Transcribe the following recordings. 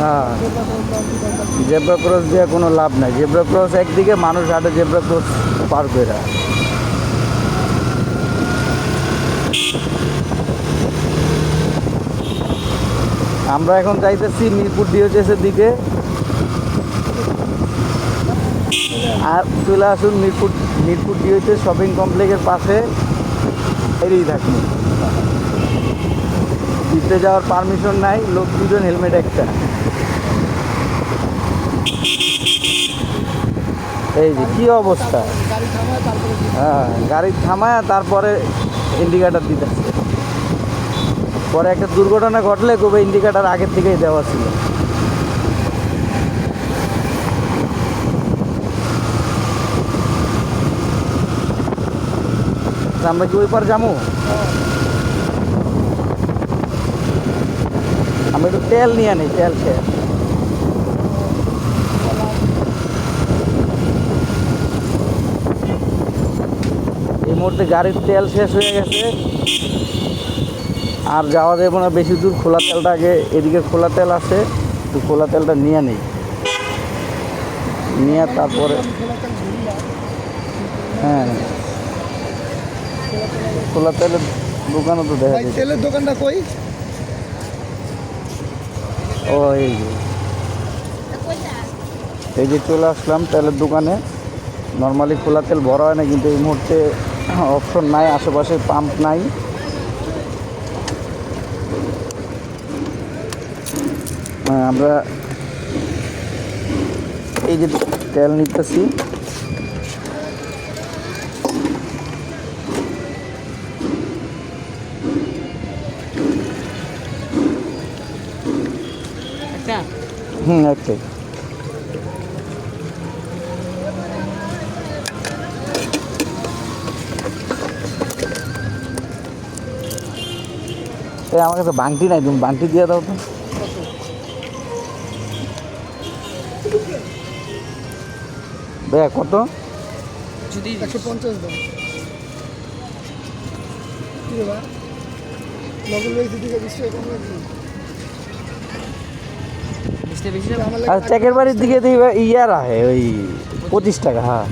হয়। Zebra cross দিয়ে কোনো লাভ নাই। জেব্রা ক্রস একদিকে মানুষ হাঁটে জেব্রা ক্রস পার করে। আমরা এখন যাইতেছি মিরপুর ডিওচেসের দিকে। আর চলে আসুন মিরপুর মিরপুর ডিওচেস শপিং কমপ্লেক্সের পাশে। এরই থাকি দিতে যাওয়ার পারমিশন নাই, লোক দুজন হেলমেট একটা। এই যে কি অবস্থা? দিতে হ্যাঁ গাড়ি থামায়, তারপরে ইন্ডিকেটার দিতেছে। পরে একটা দুর্ঘটনা ঘটলে কবে ইন্ডিকেটার আগের থেকেই দেওয়া ছিল। আমরা কি ওই পার যাব? আমরা একটু তেল নিয়ে আনি তেল শেষ এই মুহূর্তে গাড়ির তেল শেষ হয়ে গেছে। আর যাওয়া যাবে না বেশি দূর খোলা তেলটা আগে এদিকে খোলা তেল আছে তো খোলা তেলটা নিয়ে নেই নিয়ে তারপরে হ্যাঁ। খোলা তেলের দোকানও তো দেখা যায়। তেলের দোকানটা কই? ও এই যে। এই যে চলে আসলাম তেলের দোকানে। নর্মালি খোলা তেল ভরা হয় না, কিন্তু এই মুহূর্তে অপশন নাই, আশেপাশে পাম্প নাই। আমরা এই যে তেল নিতেছি। একটা? হুম একটাই। এই আমার কাছে বাংটি নাই তুমি বাংটি দিয়ে দাও তো। ভাইয়া কত? যদি একশো পঞ্চাশ দাম কি রয়েছে দিকে আর চেকের বাড়ির দিকে ইয়ার আহে ওই পঁচিশ টাকা হ্যাঁ।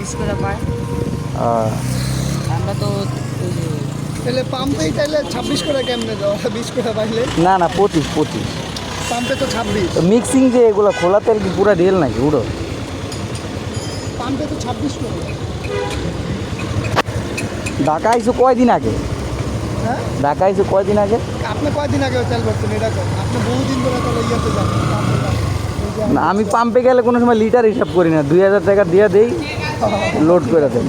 বিশ পায়। আমরা তো তাহলে পাম্পেই তাহলে ছাব্বিশ করে কেমনে বিশ করে পাইলে? না না পঁচিশ পঁচিশ। পাম্পে তো ছাব্বিশ। মিক্সিং যে এগুলো খোলা তেল কি পুরা রিয়েল নাকি? উড়ো। পাম্পে তো ছাব্বিশ করে। ঢাকা আইসো কয়দিন আগে? হ্যাঁ ঢাকা আইসো কয়দিন আগে? আপনি কয়দিন আগে তেল ভরতেন এটা কর আপনি বহুদিন ধরে তাহলে ইয়েতে যান। না আমি পাম্পে গেলে কোনো সময় লিটার হিসাব করি না। দুই হাজার টাকা দিয়ে দেই লোড করে দেন।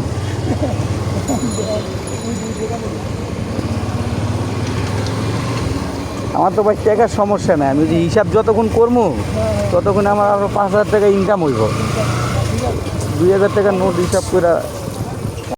আমার তো ভাই টাকার সমস্যা নাই। আমি যদি হিসাব যতক্ষণ করব ততক্ষণ আমার আরও পাঁচ হাজার টাকা ইনকাম হইব। দুই হাজার টাকার নোট হিসাব করে